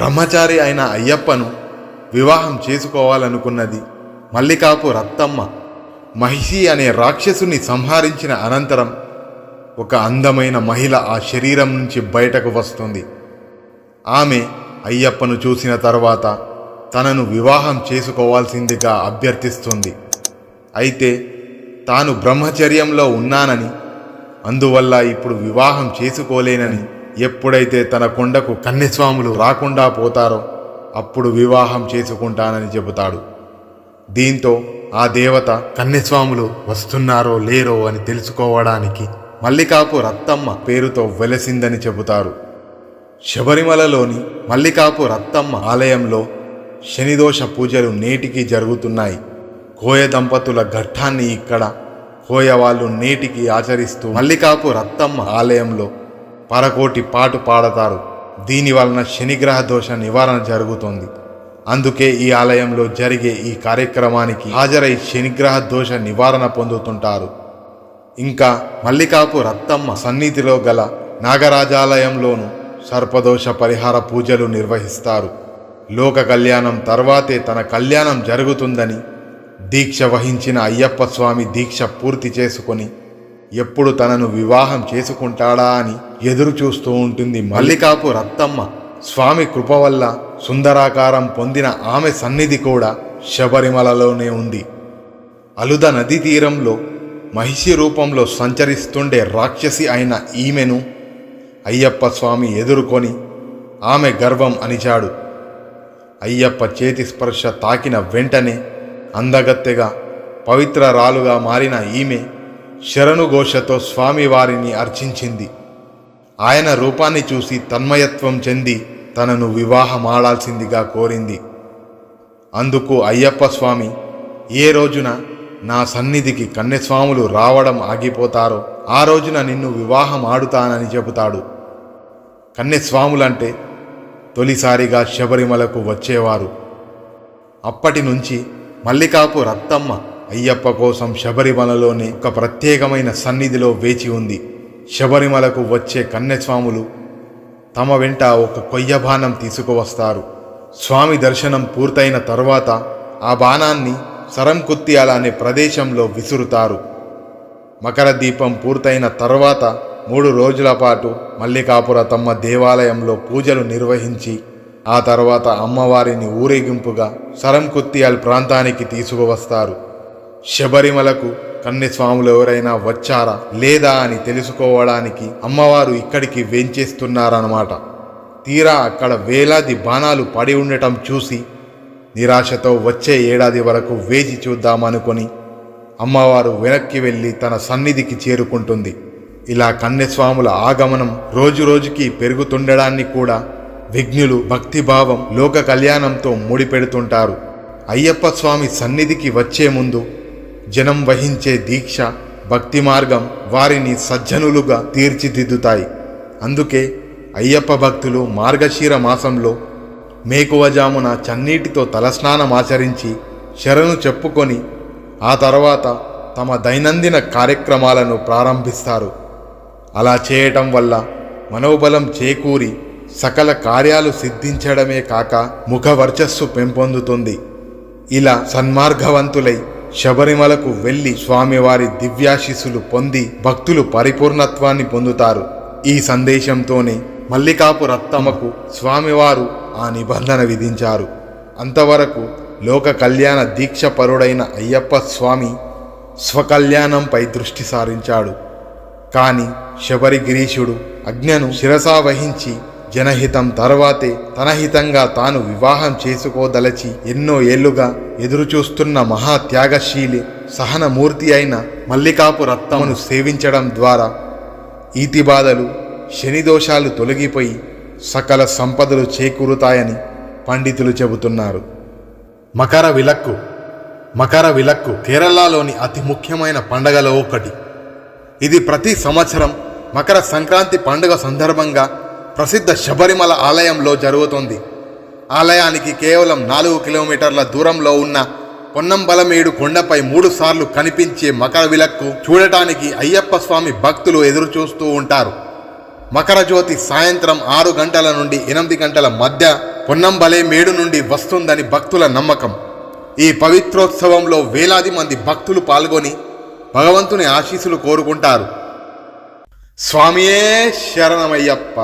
బ్రహ్మచారి అయిన అయ్యప్పను వివాహం చేసుకోవాలనుకున్నది మల్లికాపు రత్తమ్మ. మహిషి అనే రాక్షసుని సంహరించిన అనంతరం ఒక అందమైన మహిళ ఆ శరీరం నుంచి బయటకు వస్తుంది. ఆమె అయ్యప్పను చూసిన తర్వాత తనను వివాహం చేసుకోవాల్సిందిగా అభ్యర్థిస్తుంది. అయితే తాను బ్రహ్మచర్యంలో ఉన్నానని అందువల్ల ఇప్పుడు వివాహం చేసుకోలేనని ఎప్పుడైతే తన కొండకు కన్యస్వాములు రాకుండా పోతారో అప్పుడు వివాహం చేసుకుంటానని చెబుతాడు. దీంతో ఆ దేవత కన్యస్వాములు వస్తున్నారో లేరో అని తెలుసుకోవడానికి మల్లికాపు రత్తమ్మ పేరుతో వెలసిందని చెబుతారు. శబరిమలలోని మల్లికాపు రత్తమ్మ ఆలయంలో శనిదోష పూజలు నేటికి జరుగుతున్నాయి. కోయ దంపతుల ఘట్టాన్ని ఇక్కడ కోయ వాళ్ళు నేటికి ఆచరిస్తూ మల్లికాపు రత్తమ్మ ఆలయంలో పరకోటి పాటు పాడతారు. దీని వలన శనిగ్రహ దోష నివారణ జరుగుతుంది. అందుకే ఈ ఆలయంలో జరిగే ఈ కార్యక్రమానికి హాజరై శనిగ్రహ దోష నివారణ పొందుతుంటారు. ఇంకా మల్లికాపు రత్తమ్మ సన్నిధిలో గల నాగరాజాలయంలోను సర్పదోష పరిహార పూజలు నిర్వహిస్తారు. లోక కళ్యాణం తర్వాతే తన కళ్యాణం జరుగుతుందని దీక్ష వహించిన అయ్యప్ప స్వామి దీక్ష పూర్తి చేసుకొని ఎప్పుడు తనను వివాహం చేసుకుంటాడా అని ఎదురు చూస్తూ ఉంటుంది మల్లికాపు రత్తమ్మ. స్వామి కృప వల్ల సుందరాకారం పొందిన ఆమె సన్నిధి కూడా శబరిమలలోనే ఉంది. అలుద నదీ తీరంలో మహిషి రూపంలో సంచరిస్తుండే రాక్షసి అయిన ఈమెను అయ్యప్ప స్వామి ఎదుర్కొని ఆమె గర్వం అనిచాడు అయ్యప్ప చేతి స్పర్శ తాకిన వెంటనే అందగత్తెగా పవిత్రరాలుగా మారిన ఈమె శరణుఘోషతో స్వామివారిని అర్చించింది. ఆయన రూపాన్ని చూసి తన్మయత్వం చెంది తనను వివాహమాడాల్సిందిగా కోరింది. అందుకు అయ్యప్ప స్వామి ఏ రోజున నా సన్నిధికి కన్యస్వాములు రావడం ఆగిపోతారో ఆ రోజున నిన్ను వివాహం ఆడుతానని చెబుతాడు. కన్యస్వాములంటే తొలిసారిగా శబరిమలకు వచ్చేవారు. అప్పటి నుంచి మల్లికాపు రత్తమ్మ అయ్యప్ప కోసం శబరిమలలోనే ఒక ప్రత్యేకమైన సన్నిధిలో వేచి ఉంది. శబరిమలకు వచ్చే కన్యస్వాములు తమ వెంట ఒక కొయ్య బాణం తీసుకువస్తారు. స్వామి దర్శనం పూర్తయిన తర్వాత ఆ బాణాన్ని సరంకుత్యాల అనే ప్రదేశంలో విసురుతారు. మకర దీపం పూర్తయిన తర్వాత మూడు రోజుల పాటు మల్లికాపురతమ్మ దేవాలయంలో పూజలు నిర్వహించి ఆ తర్వాత అమ్మవారిని ఊరేగింపుగా సరంకుత్యాల్ ప్రాంతానికి తీసుకువస్తారు. శబరిమలకు కన్యస్వాములు ఎవరైనా వచ్చారా లేదా అని తెలుసుకోవడానికి అమ్మవారు ఇక్కడికి వేంచేస్తున్నారన్నమాట. తీరా అక్కడ వేలాది బాణాలు పడి ఉండటం చూసి నిరాశతో వచ్చే ఏడాది వరకు వేచి చూద్దామనుకొని అమ్మవారు వెనక్కి వెళ్ళి తన సన్నిధికి చేరుకుంటుంది. ఇలా కన్యస్వాముల ఆగమనం రోజురోజుకి పెరుగుతుండడాన్ని కూడా విఘ్నులు భక్తిభావం లోక కళ్యాణంతో ముడిపెడుతుంటారు. అయ్యప్ప స్వామి సన్నిధికి వచ్చే ముందు జనం వహించే దీక్ష భక్తి మార్గం వారిని సజ్జనులుగా తీర్చిదిద్దుతాయి. అందుకే అయ్యప్ప భక్తులు మార్గశీర మాసంలో మేకువజామున చన్నీటితో తలస్నానం ఆచరించి శరణు చెప్పుకొని ఆ తర్వాత తమ దైనందిన కార్యక్రమాలను ప్రారంభిస్తారు. అలా చేయటం వల్ల మనోబలం చేకూరి సకల కార్యాలు సిద్ధించడమే కాక ముఖ వర్చస్సు పెంపొందుతుంది. ఇలా సన్మార్గవంతులై శబరిమలకు వెళ్ళి స్వామివారి దివ్యాశిస్సులు పొంది భక్తులు పరిపూర్ణత్వాన్ని పొందుతారు. ఈ సందేశంతోనే మల్లికాపు రత్తమ్మకు స్వామివారు ఆ నిబంధన విధించారు. అంతవరకు లోక కళ్యాణ దీక్షపరుడైన అయ్యప్ప స్వామి స్వకల్యాణంపై దృష్టి సారించాడు. కాని శబరిగిరీషుడు అజ్ఞను శిరసా వహించి జనహితం తర్వాతే తన హితంగా తాను వివాహం చేసుకోదలచి ఎన్నో ఏళ్ళుగా ఎదురుచూస్తున్న మహా త్యాగశీలి సహనమూర్తి అయిన మల్లికాపు రత్నమును సేవించడం ద్వారా ఈతిబాధలు శనిదోషాలు తొలగిపోయి సకల సంపదలు చేకూరుతాయని పండితులు చెబుతున్నారు. మకర విలక్కు మకర విలక్కు కేరళలోని అతి ముఖ్యమైన పండగలో ఒకటి. ఇది ప్రతి సంవత్సరం మకర సంక్రాంతి పండుగ సందర్భంగా ప్రసిద్ధ శబరిమల ఆలయంలో జరుగుతుంది. ఆలయానికి కేవలం నాలుగు కిలోమీటర్ల దూరంలో ఉన్న పొన్నంబలమేడు కొండపై మూడు సార్లు కనిపించే మకర విలక్కు చూడటానికి అయ్యప్ప స్వామి భక్తులు ఎదురుచూస్తూ ఉంటారు. మకర జ్యోతి సాయంత్రం ఆరు గంటల నుండి ఎనిమిది గంటల మధ్య పొన్నంబలే మేడు నుండి వస్తుందని భక్తుల నమ్మకం. ఈ పవిత్రోత్సవంలో వేలాది మంది భక్తులు పాల్గొని భగవంతుని ఆశీస్సులు కోరుకుంటారు. స్వామియే శరణమయ్యప్ప!